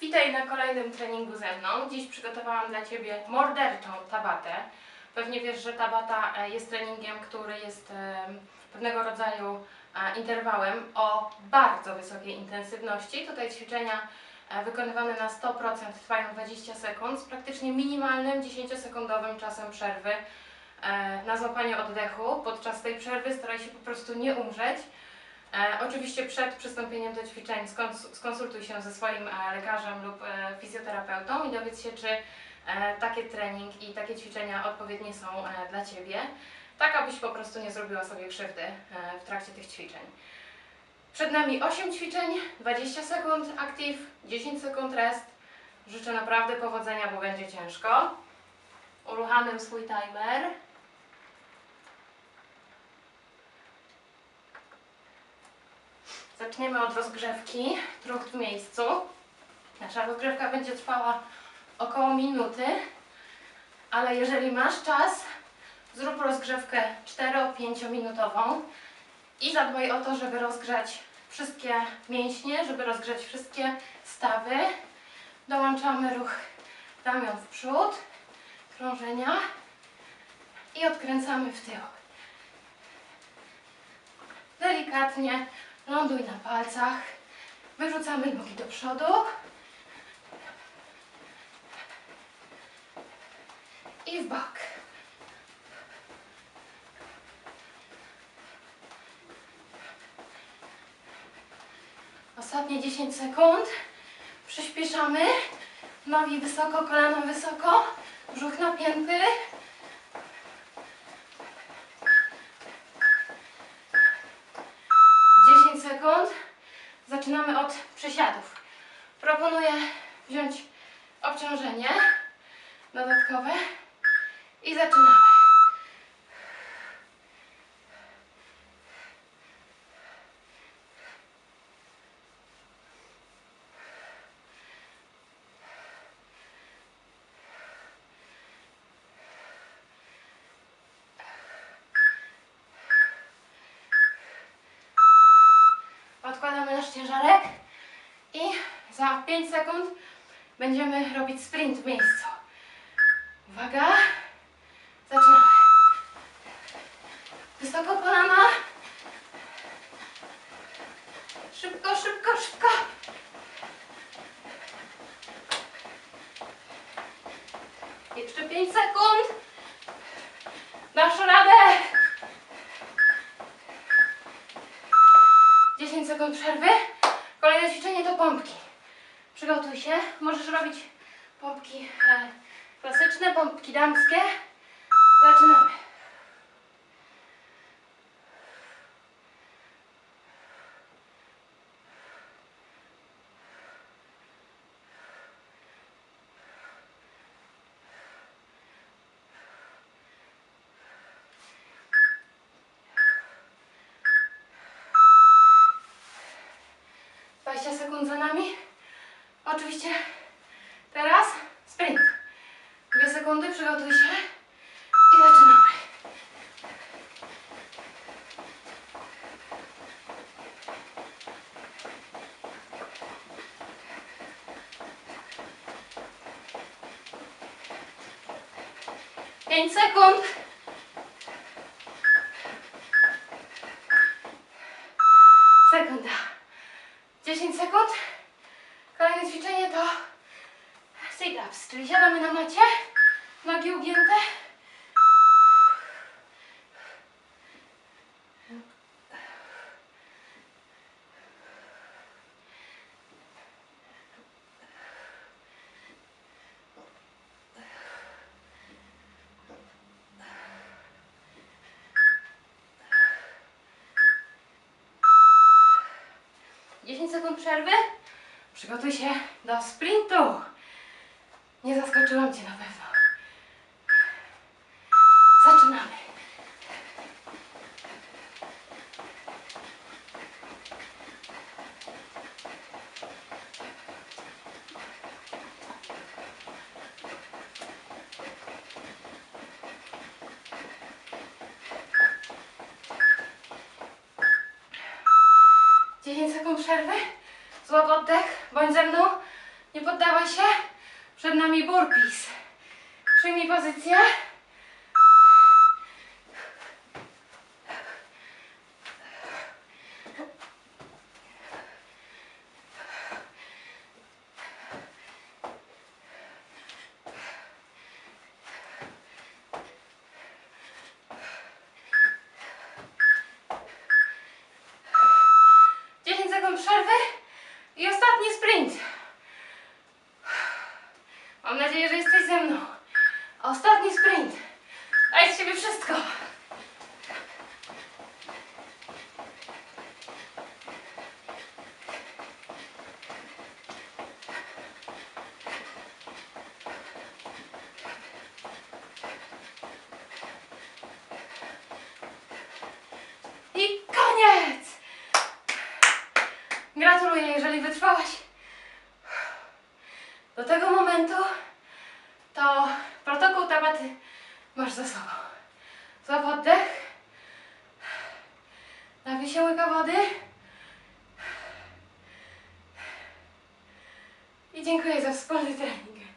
Witaj na kolejnym treningu ze mną. Dziś przygotowałam dla Ciebie morderczą tabatę. Pewnie wiesz, że tabata e, jest treningiem, który jest e, pewnego rodzaju e, interwałem o bardzo wysokiej intensywności. Tutaj ćwiczenia wykonywane na 100% trwają 20 sekund z praktycznie minimalnym 10-sekundowym czasem przerwy na złapanie oddechu. Podczas tej przerwy staraj się po prostu nie umrzeć. E, oczywiście przed przystąpieniem do ćwiczeń skons- skonsultuj się ze swoim e, lekarzem lub e, fizjoterapeutą i dowiedz się, czy takie trening i takie ćwiczenia odpowiednie są dla Ciebie, tak abyś po prostu nie zrobiła sobie krzywdy w trakcie tych ćwiczeń. Przed nami 8 ćwiczeń, 20 sekund active, 10 sekund rest. Życzę naprawdę powodzenia, bo będzie ciężko. Uruchamiam swój timer. Zaczniemy od rozgrzewki, ruch w miejscu. Nasza rozgrzewka będzie trwała około minuty, ale jeżeli masz czas, zrób rozgrzewkę 4-5 minutową i zadbaj o to, żeby rozgrzać wszystkie mięśnie, żeby rozgrzać wszystkie stawy. Dołączamy ruch ramion w przód, krążenia i odkręcamy w tył. Delikatnie Ląduj na palcach. Wyrzucamy nogi do przodu. I w bok. Ostatnie 10 sekund. Przyspieszamy. Nogi wysoko, kolana wysoko. Brzuch napięty. Dziesięć sekund. Zaczynamy od przysiadów. Proponuję wziąć obciążenie dodatkowe i zaczynamy. Ciężarek i za 5 sekund będziemy robić sprint w miejscu. Uwaga, zaczynamy. Wysoko kolana. Szybko, szybko, szybko. Jeszcze 5 sekund. Dasz radę. 10 sekund przerwy. Kolejne ćwiczenie to pompki. Przygotuj się. Możesz robić pompki e, klasyczne, pompki damskie. Zaczynamy. Dwadzieścia sekund za nami. Oczywiście teraz sprint. Dwie sekundy, przygotuj się i zaczynamy. Pięć sekund. 10 sekund. Kolejne ćwiczenie to sit-ups, czyli siadamy na macie, nogi ugięte. Dziesięć sekund przerwy. Przygotuj się do sprintu. Nie zaskoczyłam Cię na pewno. Zaczynamy. Dziesięć sekund przerwy. Złap oddech, bądź ze mną. Nie poddawaj się. Przed nami burpees. Przyjmij pozycję. Dziesięć sekund przerwy i ostatni sprint. Mam nadzieję, że jesteś ze mną. Ostatni sprint. Daj z siebie wszystko. I koniec! Gratuluję, jeżeli wytrwałaś do tego momentu, to protokół Tabaty masz za sobą. Złap oddech. Napij się łyka wody. I dziękuję za wspólny trening.